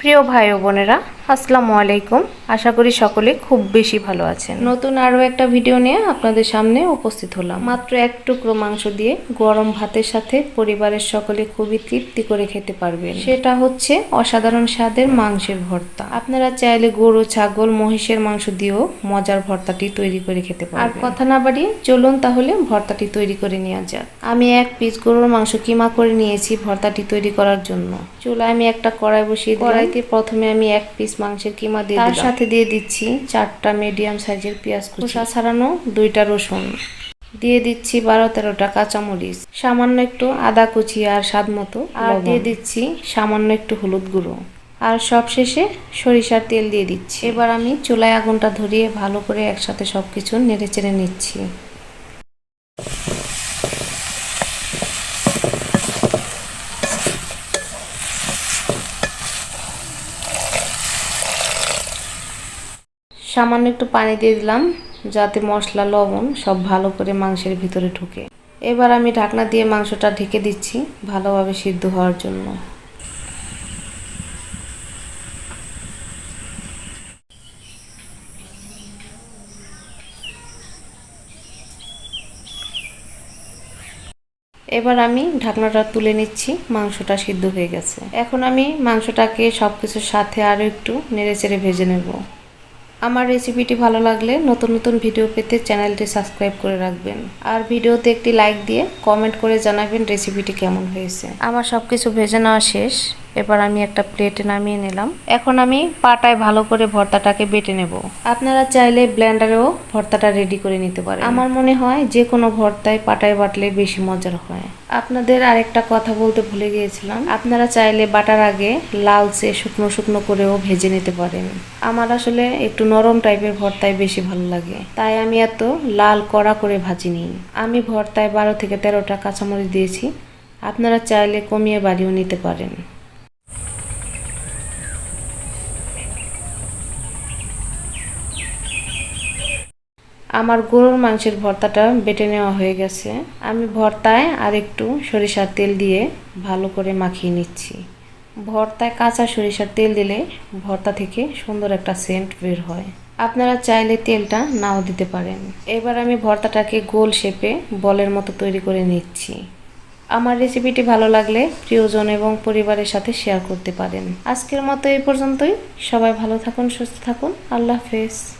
প্রিয় ভাই বোনেরা আসসালামু আলাইকুম। আশা করি সকলে খুব বেশি ভালো আছেন। নতুন আরও একটা ভিডিও নিয়ে আপনাদের সামনে উপস্থিত হলাম। মাত্র এক টুকরো মাংস দিয়ে গরম ভাতের সাথে পরিবারের সকলে খুবই তৃপ্তি করে খেতে পারবেন। সেটা হচ্ছে অসাধারণ স্বাদের মাংসের ভর্তা। আপনারা চাইলে গরু ছাগল মহিষের মাংস দিয়েও মজার ভর্তাটি তৈরি করে খেতে পারবেন। আর কথা না বাড়িয়ে চলুন তাহলে ভর্তাটি তৈরি করে নেওয়া যাক। আমি এক পিস গরুর মাংস কিমা করে নিয়েছি ভর্তাটি তৈরি করার জন্য। চুলায় আমি একটা কড়াই বসিয়ে কড়াইতে প্রথমে আমি এক পিস মাংসের কিমা দিয়ে তার সাথে দিয়ে দিচ্ছি চারটা মিডিয়াম সাইজের পেঁয়াজ কুচা। ছাড়ানো দুইটা রসুন। দিয়ে দিচ্ছি বারো তেরোটা কাঁচামরিচ। সামান্য একটু আদা কুচি আর স্বাদ মতো। আর দিয়ে দিচ্ছি সামান্য একটু হলুদ গুঁড়ো। আর সব শেষে সরিষার তেল দিয়ে দিচ্ছি। এবার আমি চুলায় আগুনটা ধরিয়ে ভালো করে একসাথে সবকিছু নেড়ে চেড়ে নিচ্ছি। সামান্য একটু পানি দিয়ে দিলাম, যাতে মশলা, লবণ সব ভালো করে মাংসের ভিতরে ঢুকে। এবার আমি ঢাকনা দিয়ে মাংসটা ঢেকে দিচ্ছি ভালোভাবে সিদ্ধ হওয়ার জন্য। এবার আমি ঢাকনাটা তুলে নিচ্ছি, মাংসটা সিদ্ধ হয়ে গেছে। এখন আমি মাংসটাকে সব কিছুর সাথে আরও একটু নেড়ে চেড়ে ভেজে নেব। আমার রেসিপিটি ভালো লাগলে নতুন নতুন ভিডিও পেতে চ্যানেলটি সাবস্ক্রাইব করে রাখবেন। আর ভিডিওতে একটি লাইক দিয়ে কমেন্ট করে জানাবেন রেসিপিটি কেমন হয়েছে। আমার সব কিছু ভেজে নেওয়া শেষ। এবার আমি একটা প্লেটে নামিয়ে নিলাম। এখন আমি পাটায় ভালো করে ভর্তাটাকে বেটে নেব। আপনারা চাইলে ব্লেন্ডারেও ভর্তাটা রেডি করে নিতে পারেন। আমার মনে হয় যে কোনো ভর্তায় পাটায় বাটলে বেশি মজার হয়। আপনাদের আরেকটা কথা বলতে ভুলে গিয়েছিলাম। আপনারা চাইলে বাটার আগে লালচে শুকনো শুকনো করেও ভেজে নিতে পারেন। আমার আসলে একটু নরম টাইপের ভর্তায় বেশি ভালো লাগে। তাই আমি এত লাল কড়া করে ভাজি ভাজিনি। আমি ভর্তায় বারো থেকে তেরোটা কাঁচামরিচ দিয়েছি। আপনারা চাইলে কমিয়ে বাড়িও নিতে পারেন। আমার গরুর মাংসের ভর্তাটা বেটে নেওয়া হয়ে গেছে। আমি ভর্তায় আর একটু সরিষার তেল দিয়ে ভালো করে মাখিয়ে নিচ্ছি। ভর্তায় কাঁচা সরিষার তেল দিলে ভর্তা থেকে সুন্দর একটা সেন্ট বের হয়। আপনারা চাইলে তেলটা নাও দিতে পারেন। এবার আমি ভর্তাটাকে গোল শেপে বলের মতো তৈরি করে নিচ্ছি। আমার রেসিপিটি ভালো লাগলে প্রিয়জন এবং পরিবারের সাথে শেয়ার করতে পারেন। আজকের মতো এই পর্যন্তই। সবাই ভালো থাকুন, সুস্থ থাকুন। আল্লাহ হাফেজ।